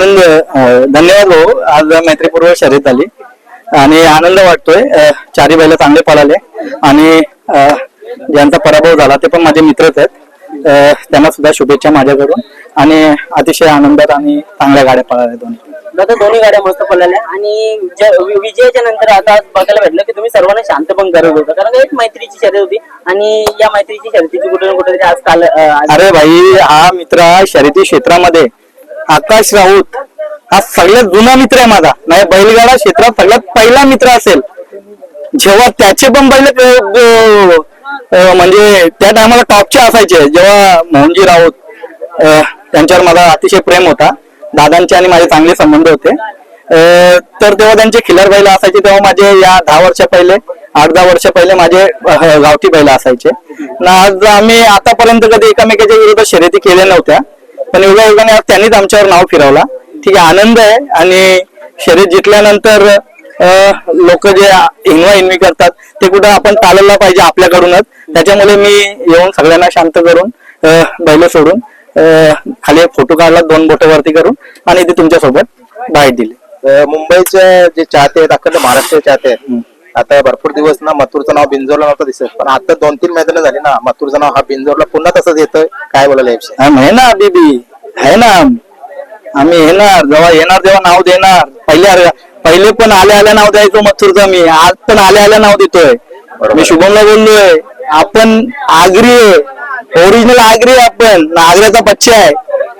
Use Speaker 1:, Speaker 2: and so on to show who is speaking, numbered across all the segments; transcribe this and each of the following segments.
Speaker 1: धन्यवाद भाऊ. आज मैत्रीपूर्वक शर्यत आली. आणि आनंद वाटतोय. चारी बैल चांगले पळाले. आणि ज्यांचा पराभव झाला ते पण माझे मित्रच आहेत. त्यांना सुद्धा शुभेच्छा माझ्याकडून. आणि अतिशय आनंदात आणि चांगल्या गाड्या पळाल्या दोन्ही.
Speaker 2: दादा दोन्ही गाड्या मस्त पडलेल्या आणि विजयाच्या नंतर आता आज बघायला भेटलं की तुम्ही सर्वांना शांत पण करत होता. कारण एक मैत्रीची शर्यत होती. आणि या मैत्रीची शर्यतीची कुठे ना कुठेतरी आज काल
Speaker 1: अरे भाई हा मित्र आहे शर्यती क्षेत्रामध्ये. आकाश राऊत हा सगळ्यात जुना मित्र आहे माझा. नाही बैलगाडा क्षेत्रात सगळ्यात पहिला मित्र असेल. जेव्हा त्याचे पण बैल म्हणजे त्या टायमाला टॉपचे असायचे. जेव्हा मोहनजी राऊत त्यांच्यावर माझा अतिशय प्रेम होता. दादांचे आणि माझे चांगले संबंध होते. तर तेव्हा त्यांचे खिलर बैल असायचे. तेव्हा माझे या दहा वर्ष पहिले आठ दहा वर्ष पहिले माझे गावठी बैल असायचे. ना आज आम्ही आतापर्यंत कधी एकमेकाच्या विरुद्ध शर्यती केल्या नव्हत्या. पण एवढ्या योगाने आज त्यांनीच आमच्यावर नाव फिरवला. ठीक आहे आनंद आहे आणि शर्यत जिंकल्यानंतर लोक जे हिनवा हिनवी करतात ते कुठं आपण टाळायला पाहिजे आपल्याकडूनच. त्याच्यामुळे मी येऊन सगळ्यांना शांत करून बैल सोडून खाली फोटो काढला दोन बोट वरती करून आणि ते तुमच्यासोबत बाहेर दिली.
Speaker 3: मुंबईचे जे चाहते आहेत अखंड महाराष्ट्र चाहते आहेत आता भरपूर दिवस ना मथुरचं नाव बिंजोरला नव्हतं दिसत. पण आता दोन तीन मैदान झाली ना मथुरचं नाव हा बिंजोरला पुन्हा तसंच येतं काय बोलायला याविषयी
Speaker 1: हम है ना बीबी. है ना आम्ही येणार जेव्हा येणार तेव्हा नाव देणार. पहिले पहिले पण आल्या आल्या नाव द्यायचो मथुरचं मी. आज पण आल्या आल्या नाव देतोय. मी शुभमला बोललोय. आपण आगरी आहे. ओरिजिनल आगरी आहे आपण. आग्र्याचा बच्चा आहे.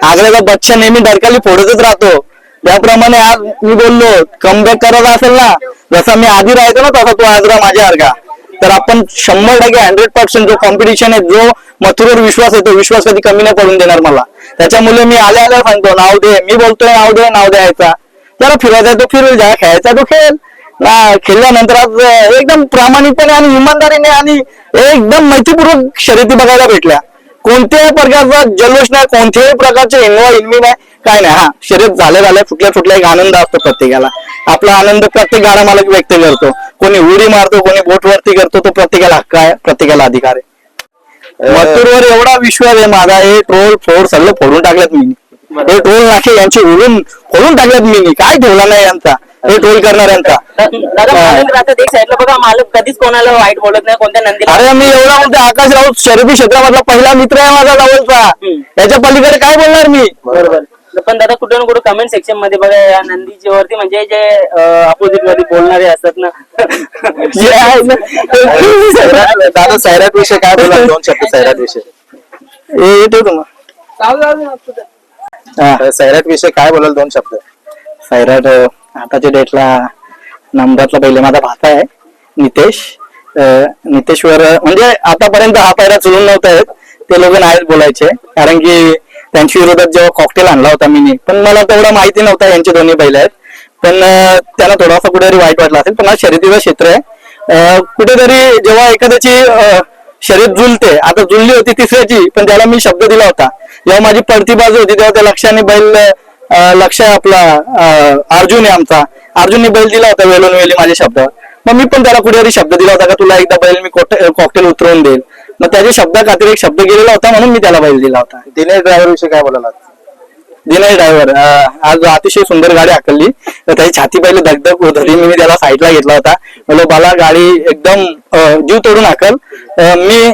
Speaker 1: आग्र्याचा बच्चा नेहमी डरकाली फोडतच राहतो. त्याप्रमाणे आज मी बोललो कमबॅक करायचा असेल ना जसा मी आधी राहायचो ना तसा तू आज राहा माझ्यासारखा तर आपण शंभर टक्के हंड्रेड पर्सेंट जो कॉम्पिटिशन आहे जो मथुरेवर विश्वास येतो विश्वास कधी कमी नाही पडून देणार मला. त्याच्यामुळे मी आल्या आल्या सांगतो नाव दे मी बोलतोय नाव दे नाव द्यायचा. जरा फिरायचा तो फिरू ज्या खेळायचा तो खेळ ना खेळल्यानंतर आज एकदम प्रामाणिकपणे आणि इमानदारीने आणि एकदम मैत्रीपूर्वक शर्यती बघायला भेटल्या. कोणत्याही प्रकारचा जल्लोष नाही कोणत्याही प्रकारचे इनवा इनवी नाही. काय नाही हा शर्यत झाल्या झाल्या फुटल्या फुटल्या एक आनंद असतो प्रत्येकाला. आपला आनंद प्रत्येक गाडा मालक व्यक्त करतो. कोणी उडी मारतो कोणी बोट वरती करतो तो प्रत्येकाला हक्क आहे प्रत्येकाला अधिकार आहे. मथुरवर एवढा विश्वास आहे माझा हे ट्रोल फोड सगळं फोडून टाकल्यात मी. हे ट्रोल नाके यांची उडून फोडून टाकल्यात मी काय ठेवला नाही यांचा? हे ट्रोल करणाऱ्यांचा.
Speaker 2: बघा मालक कधीच कोणाला वाईट बोलत नाही कोणत्या नंदीला.
Speaker 1: अरे मी एवढा म्हणतो आकाश राऊत शर्यती क्षेत्रामधला पहिला मित्र आहे माझा जवळचा. याच्या पलीकडे काय बोलणार मी?
Speaker 2: बरोबर. पण दादा कुठे ना कुठे कमेंट सेक्शनमध्ये बघा या नंदीच्या वरती म्हणजे जे अपोजिटमध्ये बोलणारे असतात ना.
Speaker 3: दादा सैराट विषय काय बोला दोन शब्द सैराट विषय.
Speaker 1: हे येतो तुम्हाला.
Speaker 3: सैराट विषय काय बोलाल? दोन शब्द.
Speaker 1: सैराट आताच्या डेटला नंबरातला पहिले माझा भाचा आहे नितेश. नितेशवर म्हणजे आतापर्यंत हा पायरा चुलून नव्हता येत. ते लोक नाहीच बोलायचे. कारण की त्यांच्या विरोधात जेव्हा कॉकटेल आणला होता मी पण मला तेवढा माहिती नव्हता यांचे दोन्ही बैल आहेत. पण त्यांना थोडासा कुठेतरी वाईट वाटला असेल पण हा शर्यतीचं क्षेत्र आहे. कुठेतरी जेव्हा एखाद्याची शर्यत जुलते आता जुलली होती तिसऱ्याची पण त्याला मी शब्द दिला होता जेव्हा माझी पडती बाजू होती तेव्हा त्या लक्षाने बैल लक्ष आहे आपला अर्जुन आहे आमचा. अर्जुनने बैल दिला होता वेलून वेली माझे शब्द. मग मी पण त्याला कुठेतरी शब्द दिला होता का तुला एकदा बैल मी कॉकटेल उतरवून देईल. मग त्याच्या शब्दा खातीर एक शब्द गेलेला होता म्हणून मी त्याला बैल दिला होता.
Speaker 3: दिनेश ड्रायव्हर विषयी काय बोलाल
Speaker 1: दिनेश ड्रायव्हर आज अतिशय सुंदर गाडी हाकलली तर त्याची छाती पहिले धगधग होत होती. मी त्याला साईडला घेतला होता. म्हणलो बाला गाडी एकदम जीव तोडून हाकल. अं, मी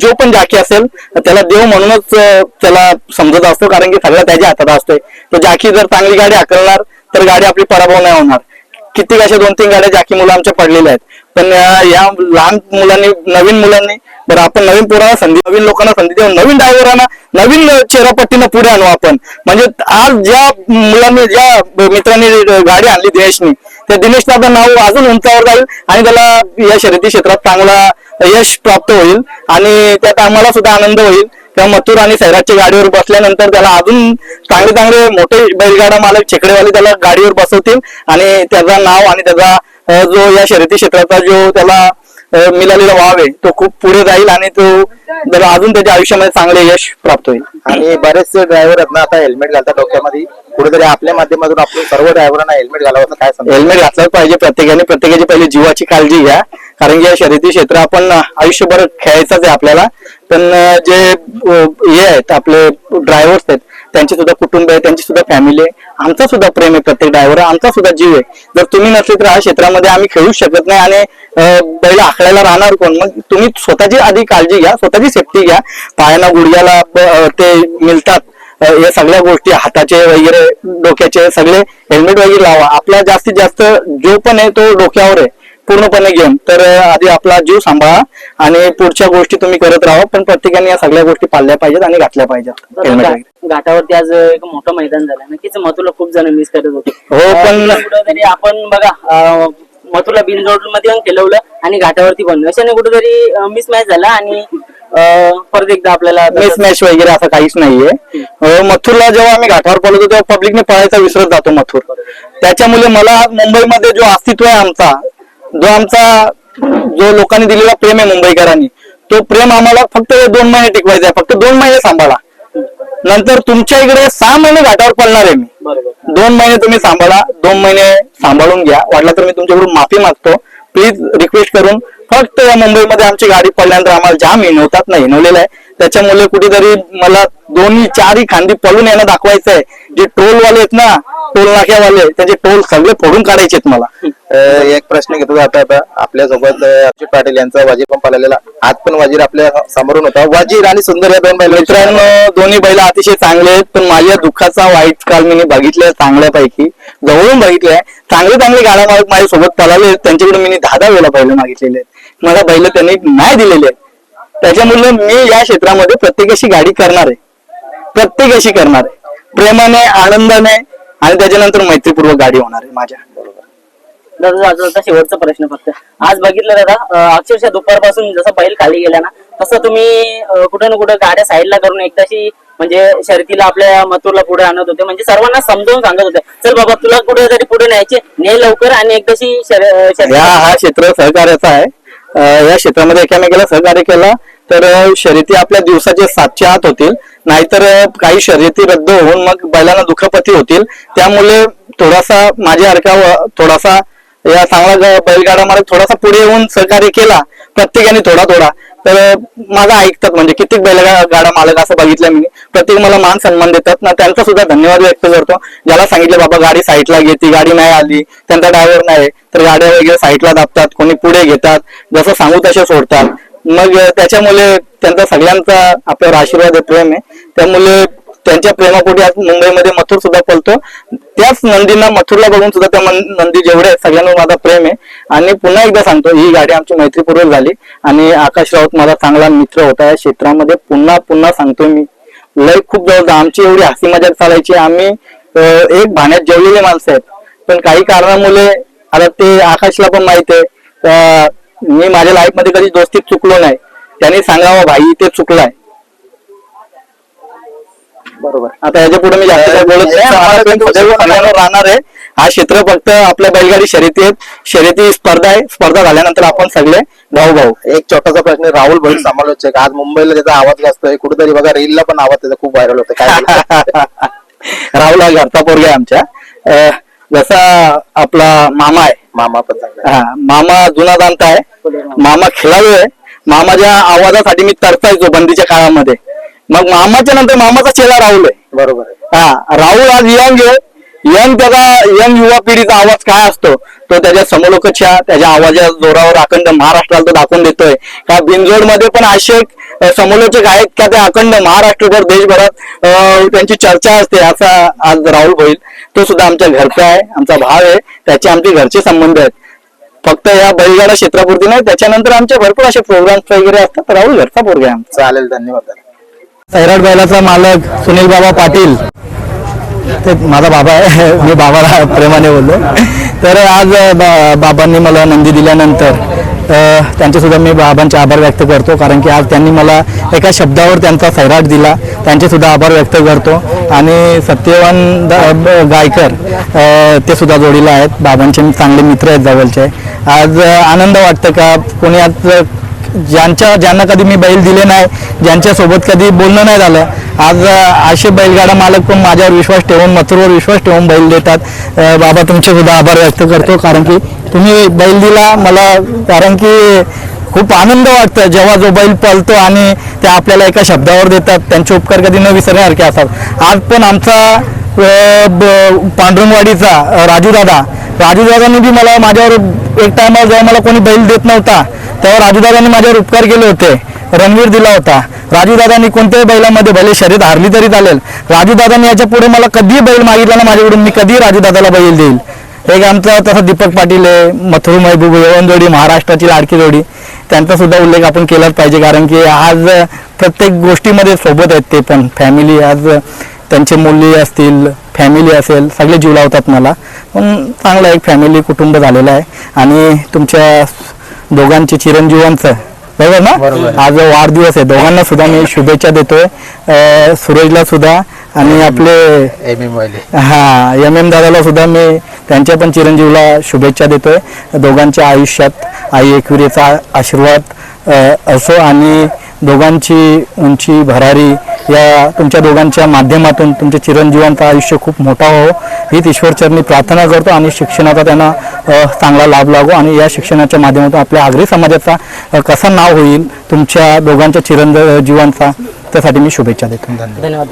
Speaker 1: जो पण जाकी असेल त्याला देव म्हणूनच त्याला समजत असतो. कारण की सगळं त्याच्या हातात असतोय. तो जाकी जर चांगली गाडी हाकलणार तर गाडी आपली पराभव नाही होणार. किती अशा दोन तीन गाड्या जाकी मुलं आमच्या पडलेल्या आहेत. पण या लहान मुलांनी नवीन मुलांनी बरं आपण नवीन पोरांना संधी नवीन लोकांना संधी देऊ नवीन डायव्हरांना नवीन चेहरापट्टीनं पुढे आणू आपण. म्हणजे आज ज्या मुलांनी ज्या मित्रांनी गाडी आणली दिनेशनी त्या दिनेश आपलं नाव अजून उंचावर जाईल आणि त्याला या शर्यती क्षेत्रात चांगला यश प्राप्त होईल आणि त्यात आम्हाला सुद्धा आनंद होईल. त्या मथुर आणि सैराजच्या गाडीवर बसल्यानंतर त्याला अजून चांगले चांगले मोठे बैलगाडा मालक छेकडेवाले त्याला गाडीवर बसवतील आणि त्याचं नाव आणि त्याचा जो या शर्यती क्षेत्राचा जो त्याला मिळालेला वाव आहे तो खूप पुढे जाईल आणि तो अजून त्याच्या आयुष्यामध्ये चांगले यश प्राप्त होईल.
Speaker 3: आणि बरेचसे ड्रायव्हर आहेत ना आता हेल्मेट घालतात डोक्यामध्ये. कुठेतरी आपल्या माध्यमातून आपण सर्व ड्रायव्हरांना हेल्मेट घालावं काय सांगतो?
Speaker 1: हेल्मेट घातलंच पाहिजे प्रत्येकाने प्रत्येकाची पहिली जीवाची काळजी घ्या. कारण की या शर्यती क्षेत्र आपण आयुष्यभर खेळायचंच आहे आपल्याला. पण जे हे आहेत आपले ड्रायव्हर्स आहेत त्यांचे सुद्धा कुटुंब आहे त्यांची सुद्धा फॅमिली आहे. आमचा सुद्धा प्रेम आहे प्रत्येक ड्रायव्हर आमचा सुद्धा जीव आहे. जर तुम्ही नसले तर ह्या क्षेत्रामध्ये आम्ही खेळूच शकत नाही आणि बैल आखडायला राहणार कोण? मग तुम्ही स्वतःची आधी काळजी घ्या स्वतःची सेफ्टी घ्या. पायांना गुडघ्याला ते मिळतात. या सगळ्या गोष्टी हाताचे वगैरे डोक्याचे सगळे हेल्मेट वगैरे लावा. आपला जास्तीत जास्त जो पण आहे तो डोक्यावर आहे. पूर्णपणे घेऊन. तर आधी आपला जीव सांभाळा आणि पुढच्या गोष्टी तुम्ही करत राहा पण प्रत्येकाने या सगळ्या गोष्टी पाळल्या पाहिजेत आणि घातल्या पाहिजेत. हेल्मेट वगैरे.
Speaker 2: घाटावरती आज एक मोठं मैदान झालं. नक्कीच मथुरला खूप जण मिस करत होते.
Speaker 1: हो, पण-
Speaker 2: अं, कुठेतरी आपण बघा अं, मथुरला बिनजोडमध्ये पण केलवलं आणि घाटावरती पण अशाने कुठेतरी मिस मॅच झाला आणि अं, परत एकदा आपल्याला
Speaker 1: मिस मॅच वगैरे असं काहीच नाहीये. अं, मथुरला जेव्हा आम्ही घाटावर पळतो तेव्हा पब्लिकने पळायचा विसरत जातो मथुर. त्याच्यामुळे मला मुंबईमध्ये जो अस्तित्व आहे आमचा जो आमचा जो लोकांनी दिलेला प्रेम आहे मुंबईकरांनी तो प्रेम आम्हाला फक्त हे दोन महिने टिकवायचा आहे. फक्त दोन महिने सांभाळा. नंतर तुमच्या इकडे सहा महिने घाटावर पळणार आहे मी. दोन महिने तुम्ही सांभाळा दोन महिने सांभाळून घ्या. वाटलं तर मी तुमच्याकडून माफी मागतो. प्लीज रिक्वेस्ट करून फक्त या मुंबईमध्ये आमची गाडी पडल्यानंतर आम्हाला जाम हिनवतात ना हिनवलेलं आहे. त्याच्यामुळे कुठेतरी मला दोन्ही चारही खांदी पळून यांना दाखवायचं आहे जे टोल वाले आहेत ना टोल नाक्यावाले त्याचे टोल सगळे फोडून काढायचे आहेत मला.
Speaker 3: एक प्रश्न घेतो आता आता आपल्यासोबत अच्युत पाटील यांचा वाजीर पण पाळलेला आज पण वाजीर आपल्या समोरून होता. वाजीर आणि सुंदर या दोन बैल
Speaker 1: मित्रांनो दोन्ही बैल अतिशय चांगले आहेत पण माझ्या दुःखाचा वाईट काल मी बघितलाय चांगल्यापैकी. जवळून बघितलंय. चांगले चांगले गाड्या मालक माझ्यासोबत पळाले आहेत त्यांच्याकडून मी दहा दहा वेळा बैल मागितलेले आहेत. मला बैल त्यांनी नाही दिलेले आहेत. त्याच्यामुळे मी या क्षेत्रामध्ये प्रत्येकाशी गाडी करणार आहे. प्रत्येकाशी करणार आहे. प्रेमाने आनंदाने आणि त्याच्यानंतर मैत्रीपूर्वक गाडी होणार आहे माझ्या.
Speaker 2: दादा शेवटचा प्रश्न फक्त. आज बघितलं दादा अक्षरशः दुपारपासून जसं बैल खाली गेला ना तसं तुम्ही अं, कुठं ना कुठं गाड्या साईडला करून एकदाशी म्हणजे शर्तीला आपल्या मथुरला पुढे आणत होते. म्हणजे सर्वांना समजावून सांगत होते. चल बाबा तुला कुठे तरी पुढे न्यायचे. ने लवकर आणि एकदाशी
Speaker 1: या हा क्षेत्र सहकार्याचा आहे. या क्षेत्रामध्ये एकामेकाला सहकार्य केला तर शर्यती आपल्या दिवसाचे सातच्या आत होतील. नाहीतर काही शर्यती रद्द होऊन मग बैलांना दुखापती होतील. त्यामुळे थोडासा माझ्या हरका थोडासा या चांगला बैलगाडा मालक थोडासा पुढे येऊन सहकार्य केला. प्रत्येकाने थोडा थोडा तर माझं ऐकतात म्हणजे कित्येक बैलगाडा मालक असं बघितलं मी. प्रत्येक मला मान सन्मान देतात. ना त्यांचा सुद्धा धन्यवाद व्यक्त करतो. ज्याला सांगितलं बाबा गाडी साईडला घेते गाडी नाही आली त्यांचा ड्रायव्हर नाही. तर गाड्या वगैरे साईडला दाबतात कोणी पुढे घेतात जसं सांगू तसे सोडतात. मग त्याच्यामुळे त्यांचा सगळ्यांचा आपल्यावर आशीर्वाद प्रेम आहे त्यामुळे त्यांच्या प्रेमापोटी आज मुंबईमध्ये मथुर सुद्धा पळतो त्याच नंदींना मथुरला बघून सुद्धा त्या नंदी जेवढे सगळ्यांवर माझा प्रेम आहे. आणि पुन्हा एकदा सांगतो ही गाडी आमची मैत्रीपूर्वक झाली. आणि आकाश राऊत माझा चांगला मित्र होता. या क्षेत्रामध्ये पुन्हा पुन्हा सांगतोय मी. लय खूप जवळ आमची एवढी हसी मजाक चालायची. आम्ही एक भाण्यात जेवलेले माणसं आहेत. पण काही कारणामुळे आता ते आकाशला पण माहीत आहे. मी माझ्या लाईफमध्ये कधी दोस्तीत चुकलो नाही. त्यांनी सांगावं भाई ते चुकलाय.
Speaker 3: बरोबर.
Speaker 1: आता याच्यापुढे मी जास्त काही बोलत नाही. आम्हाला पण सदैव सगळ्यांवर राहणार आहे. हा क्षेत्र फक्त आपल्या बैलगाडी शर्यती आहेत. शर्यती स्पर्धा आहे. स्पर्धा झाल्यानंतर आपण सगळे भाऊ भाऊ
Speaker 3: एक छोटासा प्रश्न राहुल भैर समालोचक आज मुंबईला त्याचा आवाज जास्त आहे. कुठेतरी बघा रीलला पण आवाज त्याचा खूप व्हायरल होतो काय?
Speaker 1: राहुल हा घरचा पोरगा आहे आमच्या. अं, जसा आपला मामा आहे.
Speaker 3: मामा पण चांगला
Speaker 1: हा मामा जुना जाणता आहे. मामा खेळाडू आहे. मामाच्या आवाजासाठी मी तरसायचो बंदीच्या काळामध्ये. मग मामाच्या नंतर मामाचा चेला राहुल आहे?
Speaker 3: बरोबर
Speaker 1: हा राहुल आज यंग आहे. यंग त्याचा यंग युवा पिढीचा आवाज काय असतो? तो त्याच्या समोलोकच्या त्याच्या आवाजा जोरावर अखंड महाराष्ट्राला तो दाखवून देतोय. का बिनजोडमध्ये पण असे समोलोचक आहेत का ते अखंड महाराष्ट्रभर देशभरात त्यांची चर्चा असते असा आज राहुल होईल. तो सुद्धा आमच्या घरचा आहे आमचा भाव आहे. त्याचे आमचे घरचे संबंध आहेत. फक्त या बैलगाडा क्षेत्रापुरती नाही त्याच्यानंतर आमचे भरपूर असे प्रोग्राम्स वगैरे असतात. राहुल घरचा पोरगा आहे आमचा.
Speaker 3: चालेल धन्यवाद
Speaker 1: सैराट बैलाचा मालक सुनील बाबा पाटील. ते माझा बाबा आहे. मी बाबाला प्रेमाने बोललो. तर आज बा- बाबांनी मला नंदी दिल्यानंतर त्यांचेसुद्धा मी बाबांचे आभार व्यक्त करतो. कारण की आज त्यांनी मला एका शब्दावर त्यांचा सैराट दिला. त्यांचेसुद्धा आभार व्यक्त करतो. आणि सत्यवान द- गायकर ते सुद्धा जोडीला आहेत. बाबांचे चांगले मित्र आहेत जवळचे. आज आनंद वाटतं का? कोणी आज ज्यांच्या ज्यांना कधी मी बैल दिले नाही ज्यांच्यासोबत कधी बोलणं नाही झालं आज असे बैलगाडा मालक पण माझ्यावर विश्वास ठेवून मथुरवर विश्वास ठेवून बैल देतात. बाबा तुमचे सुद्धा आभार व्यक्त करतो कारण की तुम्ही बैल दिला मला कारण की खूप आनंद वाटतं जेव्हा जो बैल पळतो आणि ते आपल्याला एका शब्दावर देतात त्यांचे उपकार कधी न विसरण्यासारखे असतात आज पण आमचा पांडुरंगवाडीचा राजूदादा राजूदादांनी बी मला माझ्यावर एक टायमाला जेव्हा मला कोणी बैल देत नव्हता तेव्हा राजूदादांनी माझ्यावर उपकार केले होते. रणवीर दिला होता. राजूदादांनी कोणत्याही बैलामध्ये भले शर्यत हारली तरी चालेल. राजूदादांनी याच्यापुढे मला कधी बैल मागितला ना माझ्याकडून मी कधी राजूदादाला बैल देईल. एक आमचा तसा दीपक पाटील आहे मथुरू महबूब यवन जोडी महाराष्ट्राची लाडकी जोडी. त्यांचा सुद्धा उल्लेख आपण केलाच पाहिजे कारण की आज प्रत्येक गोष्टीमध्ये सोबत आहेत ते पण. फॅमिली आज त्यांचे मुली असतील फॅमिली असेल सगळे जीव लावतात मला. पण चांगलं एक फॅमिली कुटुंब झालेलं आहे. आणि तुमच्या दोघांचे चिरंजीवांचं बरोबर ना? आज वाढदिवस आहे. दोघांना सुद्धा मी शुभेच्छा देतोय. अं, सूरजला सुद्धा आणि आपले
Speaker 3: एम एम
Speaker 1: हा एम एम दादाला सुद्धा मी त्यांच्या पण चिरंजीवला शुभेच्छा देतोय. दोघांच्या आयुष्यात आई एकविरेचा आशीर्वाद असो आणि दोघांची उंची भरारी या तुमच्या दोघांच्या माध्यमातून तुमच्या चिरंजीवांचं आयुष्य खूप मोठा हो हीच ईश्वरचरणी प्रार्थना करतो आणि शिक्षणाचा त्यांना चांगला लाभ लागो आणि या शिक्षणाच्या माध्यमातून आपल्या आगरी समाजाचा कसा नाव होईल तुमच्या दोघांच्या चिरंजीवांचा त्यासाठी मी शुभेच्छा देतो.
Speaker 2: धन्यवाद.